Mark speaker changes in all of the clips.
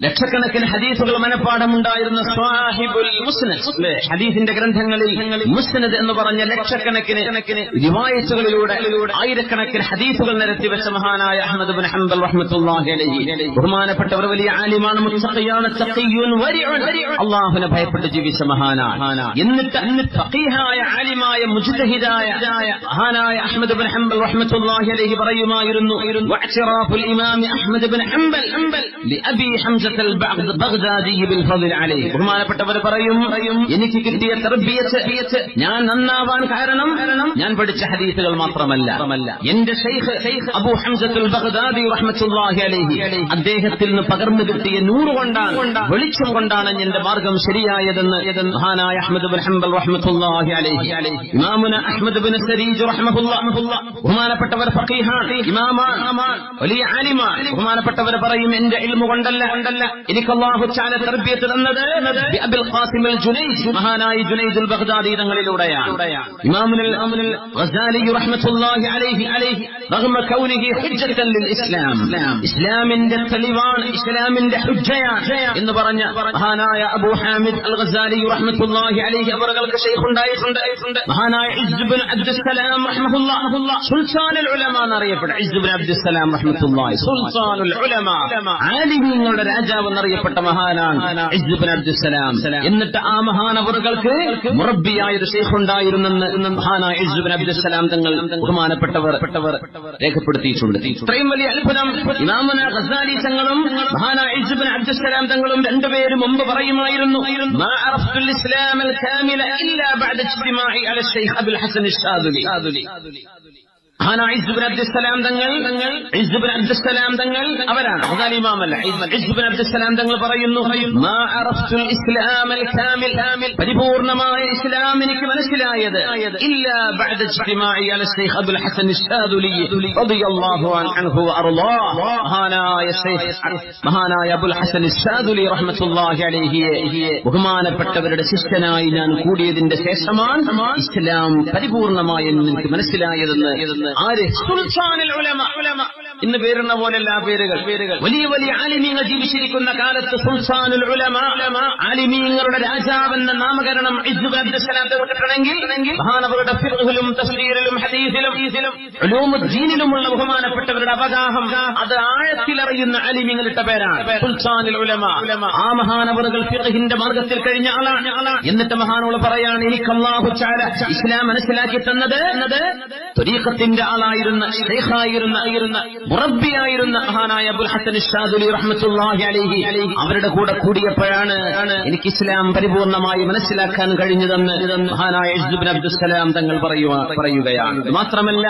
Speaker 1: ലക്ഷക്കണക്കിന് ഹദീസുകൾ മനഃപ്പാടമുണ്ടായിരുന്ന സ്വാഹിബുൽ മുസ്നദ്? ഹദീസിന്റെ ഗ്രന്ഥങ്ങളിൽ മുസ്നദ് എന്ന് പറഞ്ഞ ലക്ഷക്കണക്കിന് കണക്കിന് റിവായത്തുകളിലൂടെ ആയിരക്കണക്കിന് ഹദീസുകൾ നിരത്തി വെച്ച മഹാനായ അഹമ്മദ് ബിൻ ഹംബൽ റഹ്മത്തുള്ളാഹി അലൈഹി. ബഹുമാനപ്പെട്ടവർ വലിയ ആലിമാണ് മുത്തഖിയാണ് തഖിയുൻ അള്ളാഹുവിനെ ഭയപ്പെട്ട് ജീവിച്ച മഹാനാണ്. എന്നിട്ട് ഫഖീഹായ ആലിമായ മുജ്തഹിദായ മഹാനായ അഹമ്മദ് ബിൻ ഹംബൽ റഹ്മത്തുള്ളാഹി അലൈഹി പറയുമായിരുന്നു വഅ്തിറാഫുൽ ഇമാം അഹമ്മദ് ബിൻ ഹംബൽ ലിഅബി ഹംസ ബഹുമാനപ്പെട്ടവർ പറയും എനിക്ക് കിട്ടിയ തർബിയത്ത് ഞാൻ നന്നാവാൻ കാരണം ഞാൻ പഠിച്ച ഹദീസുകൾ മാത്രമല്ല. എന്റെ അബൂ ഹംസത്തുൽ ബഗ്ദാദി അലൈഹി അദ്ദേഹത്തിൽ നിന്ന് പകർന്നു കിട്ടിയ നൂറ് കൊണ്ടാണ് വെളിച്ചം കൊണ്ടാണ് എന്റെ മാർഗം ശരിയായതെന്ന് മഹാനായ അഹ്മദ് ബിൻ ഹംബൽ അലൈഹി. ഇമാമുന ബിൻ സരീജ് ബഹുമാനപ്പെട്ടവർ ഫഖീഹാണ് ഇമാമാണ് വലിയ ആലിമാണ് ബഹുമാനപ്പെട്ടവർ പറയും എന്റെ ഇൽമു കൊണ്ടല്ല. കൊണ്ടല്ല എനിക്ക് അള്ളാഹു ചാല തർബിയത്ത് തന്നത് ബി അബിൽ ഖാസിം അൽ ജുനൈദ് മഹാനായ ജുനൈദുൽ ബഗ്ദാദി തങ്ങളിലൂടെയാണ്. ഇമാമുൽ അമുൽ ഗസാലി റഹ്മത്തുള്ളാഹി അലൈഹി അലൈഹി റഗ്മ കൗനിഹി ഹുജ്ജത്തൻ ലിൽ ഇസ്ലാം. ഇസ്ലാമിന്റെ തെളിവാണ് ഇസ്ലാമിന്റെ ഹുജ്ജയാണ് എന്ന് പറഞ്ഞ മഹാനായ അബൂ ഹാമിദ് അൽ ഗസാലി റഹ്മത്തുള്ളാഹി അലൈഹി അവർക്ക് ഷെയ്ഖ് ഉണ്ടായിട്ടുണ്ട് മഹാനായ ഇസ് ബിൻ അബ്ദുസ്സലാം റഹ്മത്തുള്ളാഹി സുൽത്താനുൽ ഉലമ എന്നറിയപ്പെട്ട ഇസ് ബിൻ അബ്ദുസ്സലാം റഹ്മത്തുള്ളാഹി സുൽത്താനുൽ ഉലമ ആലിമീങ്ങളുടെ രാജാവ് എന്നറിയപ്പെട്ട മഹാനാണ് അബ്ദുസ്സലാം. എന്നിട്ട് ആ മഹാനവറുകൾക്ക് മുറബിയായ ഒരു ഷെയ്ഖ് ഉണ്ടായിരുന്നെന്ന് മഹാനായ ഇസ് ബിൻ അബ്ദുസ്സലാം തങ്ങൾ ബഹുമാനപ്പെട്ടവർ രേഖപ്പെടുത്തിയിട്ടുണ്ട്. ഇത്രയും വലിയ അത്ഭുതം ഇമാമുന ഗസാലി തങ്ങളും മഹാനായ ഇസ് ബിൻ അബ്ദുസ്സലാം തങ്ങളും രണ്ടുപേരും മുമ്പ് പറയുമായിരുന്നു ഇസ്ലാം അൽ കാമില ഇല്ലാ ബഅദ ഇജ്തിമാഇ അല ഷെയ്ഖ് അബുൽ ഹസൻ അബ്ദുസ്സലാം തങ്ങൾ ഇസ്ബിൻ അബ്ദുസ്സലാം തങ്ങൾ അവരാണ്. ഇമാമല്ല ഇസ്ബിൻ അബ്ദുസ്സലാം തങ്ങൾ പറയുന്നു പരിപൂർണമായ ഇസ്ലാം എനിക്ക് മനസ്സിലായത്. ഇല്ലാ മഹാനായ മഹാനായ അബുൽ ഹസൻ ഇഷ്ശാദുലി റഹ്മത്തുള്ളാഹി അലൈഹി ബഹുമാനപ്പെട്ടവരുടെ ശിഷ്യനായി ഞാൻ കൂടിയതിന്റെ ശേഷമാണ് ഇസ്ലാം പരിപൂർണമായി എനിക്ക് മനസ്സിലായതെന്ന് ആര് ഇന്ന് പേരുന്ന പോലെയല്ല ആ പേരുകൾ. വലിയ വലിയ ആലിമീങ്ങൾ ജീവിച്ചിരിക്കുന്ന കാലത്ത് സുൽസാനുൽ ആലിമീങ്ങളുടെ രാജാവെന്ന നാമകരണം കിട്ടണമെങ്കിൽ മഹാനവരുടെ ഫിർഹിലും തഫ്സീറിലും ഹദീസിലും ഉലൂമുദ്ദീനിലുമുള്ള ബഹുമാനപ്പെട്ടവരുടെ അവഗാഹം. അത് ആഴത്തിലറിയുന്ന ആലിമീങ്ങൾ ഇട്ട പേരാണ് ആ മഹാനവറുകൾ ഫിറഹിന്റെ മാർഗത്തിൽ കഴിഞ്ഞ ആളാണ്. എന്നിട്ട് മഹാനോട് പറയാണ് എനിക്ക് അള്ളാഹു ചാല ഇസ്ലാം മനസ്സിലാക്കി തന്നത് എന്നത് ത്വരീഖത്തിന്റെ ആളായിരുന്ന ഷെയ്ഖായിരുന്ന മുറബിയായിരുന്ന മഹാനായ അബുൽ ഹസൻ ഷാദുലി അലൈഹി. അവരുടെ കൂടെ കൂടിയപ്പോഴാണ് എനിക്ക് ഇസ്ലാം പരിപൂർണമായി മനസ്സിലാക്കാൻ കഴിഞ്ഞതെന്ന് മഹാനായ അബ്ദുസ്സലാം തങ്ങൾ പറയുക പറയുകയാണ്. മാത്രമല്ല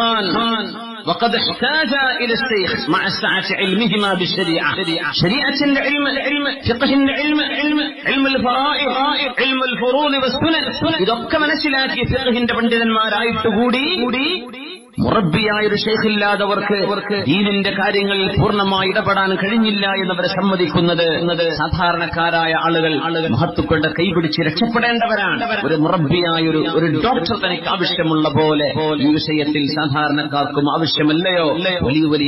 Speaker 1: كان هذان الشيخان وقد احتاج إلى الشيخ مع سعة علمهما بالشريعة شريعة العلم العلم فقه العلم علم علم الفرائض علم الفروض والسنن ഇതൊക്കെ മനസ്സിലാക്കി ഫിഖഹിന്റെ പണ്ഡിതന്മാരായിട്ട് കൂടി മുറബിയായ ഒരു ഷെയ്ഖില്ലാതവർക്ക് ദീനിന്റെ കാര്യങ്ങളിൽ പൂർണമായി ഇടപെടാൻ കഴിഞ്ഞില്ല എന്നവരെ സമ്മതിക്കുന്നത് സാധാരണക്കാരായ ആളുകൾ മഹത്തുക്കളുടെ കൈപിടിച്ച് രക്ഷപ്പെടേണ്ടവരാണ്. ഒരു മുറബിയായ ഒരു ഒരു ഡോക്ടർ തനിക്ക് ആവശ്യമുള്ള പോലെ ഈ വിഷയത്തിൽ സാധാരണക്കാർക്കും ആവശ്യമല്ലയോ? വലിയ വലിയ